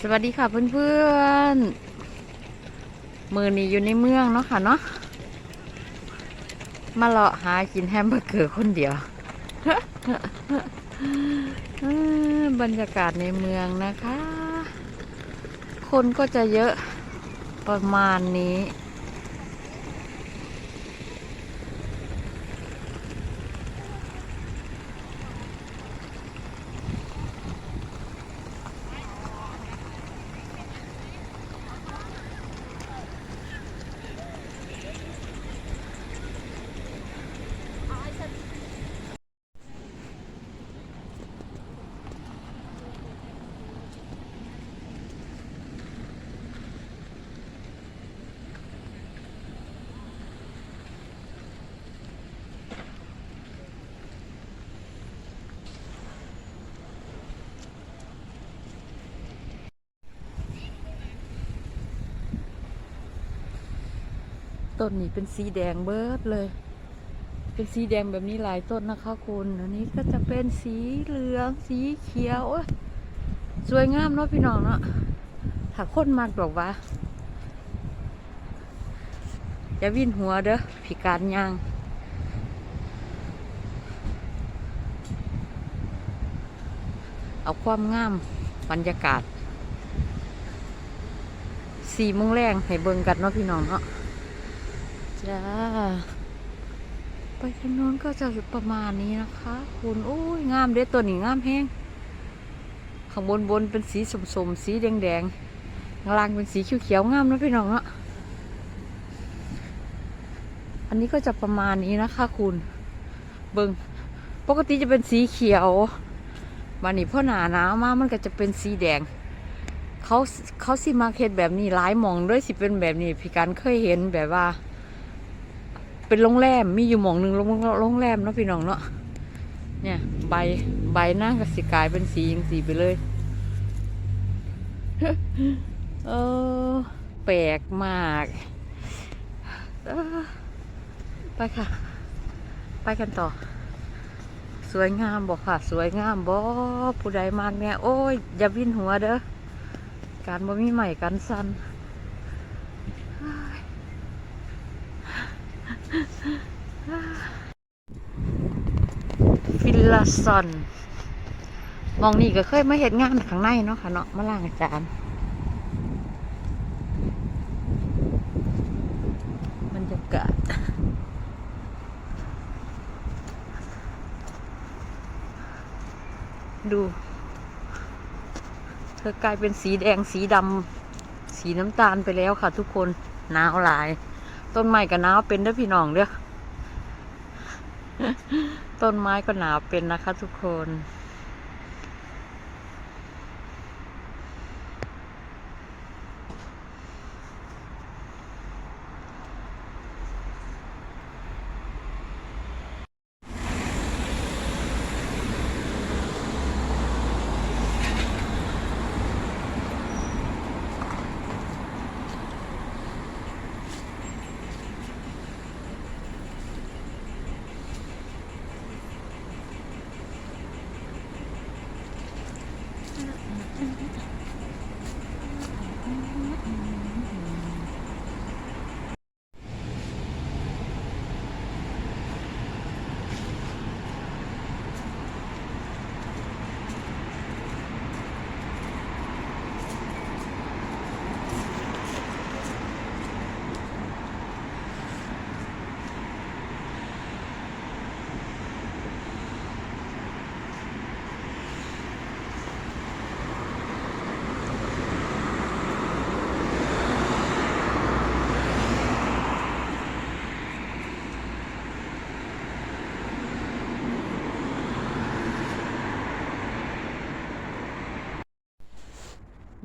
สวัสดีค่ะเพื่อนๆ มือนี้อยู่ในเมืองเนาะค่ะเนาะ มาเลาะหากินแฮมเบอร์เกอร์คนเดียว บรรยากาศในเมืองนะคะ คนก็จะเยอะประมาณนี้ ต้นนี้เป็นสีแดงเบิดเลย เป็นสีแดงแบบนี้หลายต้นนะคะคุณ อันนี้ก็จะเป็นสีเหลือง สีเขียว สวยงามเนาะพี่น้องเนาะถ้าคนมากบอกว่าอย่าวิ่นหัวเด้อพิการยางเอาความงามบรรยากาศสี่โมงแรงให้เบิ่งกันเนาะพี่น้องเนาะ จ้า ไปทางโน้นก็จะประมาณนี้นะคะ คุณโอ้ยงามเด้ตัวนี้งามแห้งข้างบนบนเป็นสีสมสมสีแดงแดงๆข้างล่างเป็นสีเขียวเขียวงามนะพี่น้องเนาะอันนี้ก็จะประมาณนี้นะคะคุณ เบิงปกติจะเป็นสีเขียววันนี้พ่อหนาหนาวมากมันก็จะเป็นสีแดง เขาเขาสิมาเฮ็ดแบบนี้หลายหมองด้วยสิเป็นแบบนี้พี่การเคยเห็นแบบว่า เป็นโรงแรมมีอยู่หมองหนึ่งโรงโรงแรมเนาะพี่น้องเนาะเนี่ยใบใบหน้าก็สิกลายเป็นสีอย่างสีไปเลย เออแปลกมากออไปค่ะ ไปกันต่อ สวยงามบอกค่ะ สวยงามบอผู้ใดมากเนี่ยโอ้ยอย่าวินหัวเด้อการบ่มีใหม่กันสัน ฟิลลาซอนมองนี่ก็เคยมาเห็นงานข้างในเนาะค่ะเนาะมาล่างอาจารย์บรรยากาศดู เธอกลายเป็นสีแดงสีดำสีน้ำตาลไปแล้วค่ะทุกคนหนาวหลาย ต้นไม้ก็หนาวเป็นเด้อพี่น้องเด้อ ต้นไม้ก็หนาวเป็นนะคะทุกคน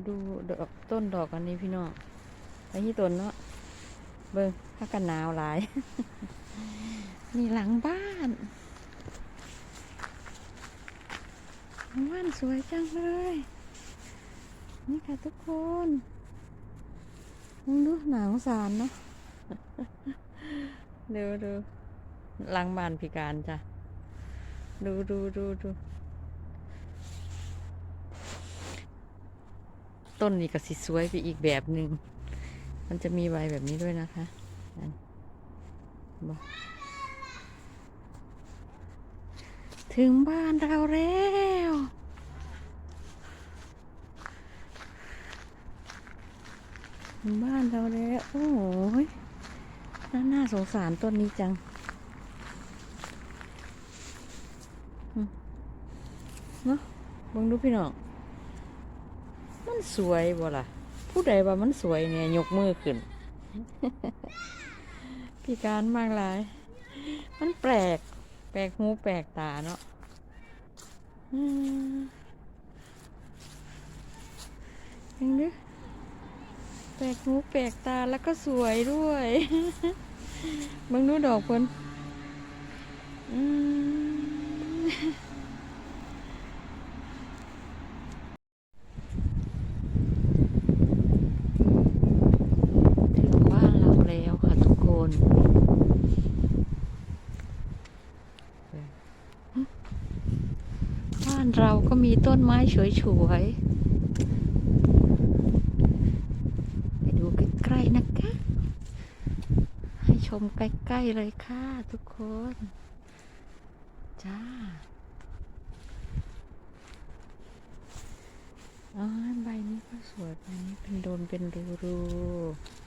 ดูดอกต้นดอกอันนี้พี่น้องไอ้ที่ต้นเนาะเบิ่งถ้ากันหนาวหลาย นี่หลังบ้านหลังบ้านสวยจังเลย นี่ค่ะทุกคนมองดูหนาวสารเนาะดูดูหลังบ้านพิการจ้ะ ดูดูดูดู ต้นนี้ก็สิสวยไปอีกแบบหนึ่ง มันจะมีใบแบบนี้ด้วยนะคะถึงบ้านเราแล้วถึงบ้านเราแล้ว โอ้ยน่าน่าสงสารต้นนี้จังเนาะบังดูพี่น้อง มันสวยบ่ล่ะ ผู้ใดว่ามันสวยเนี่ยยกมือขึ้นพิการมากหลาย มันแปลก แปลกหูแปลกตาเนาะอืมยังดิแปลกหูแปลกตาแล้วก็สวยด้วยเบิ่งดูดอกเพิ่นอืม ถึงบ้านเราแล้วค่ะทุกคน บ้านเราก็มีต้นไม้สวยๆ ไปดูใกล้ๆนะคะ ให้ชมใกล้ๆเลยค่ะทุกคน จ้าอ๋อใบนี้ก็สวยใบนี้เป็นโดนเป็นรูๆ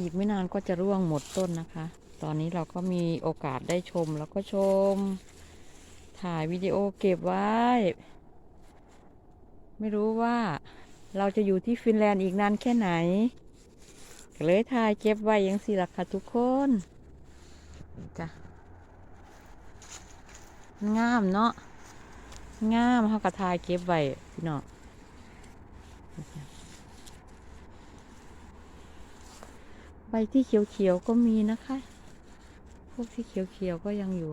อีกไม่นานก็จะร่วงหมดต้นนะคะ ตอนนี้เราก็มีโอกาสได้ชมแล้วก็ชม ถ่ายวิดีโอเก็บไว้ ไม่รู้ว่าเราจะอยู่ที่ฟินแลนด์อีกนานแค่ไหนก็เลยถ่ายเก็บไว้ยังสิล่ะค่ะทุกคนจ้ะงามเนาะงามเขาก็ถ่ายเก็บไว้พี่น้อง ใบที่เขียวๆก็มีนะคะ พวกที่เขียวๆก็ยังอยู่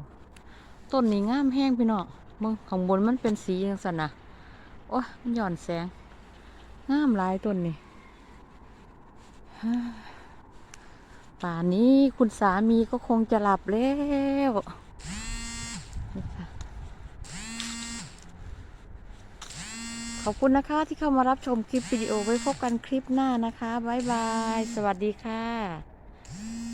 ต้นนี้งามแห้งพี่น้องเบิ่งของบนมันเป็นสีอย่างสันนะโอ้ยมันหย่อนแสง งามหลายต้นนี่ป่านนี้คุณสามีก็คงจะหลับแล้วนี่ค่ะ ขอบคุณนะคะที่เข้ามารับชมคลิปวิดีโอไว้พบกันคลิปหน้านะคะ บ๊ายบาย สวัสดีค่ะ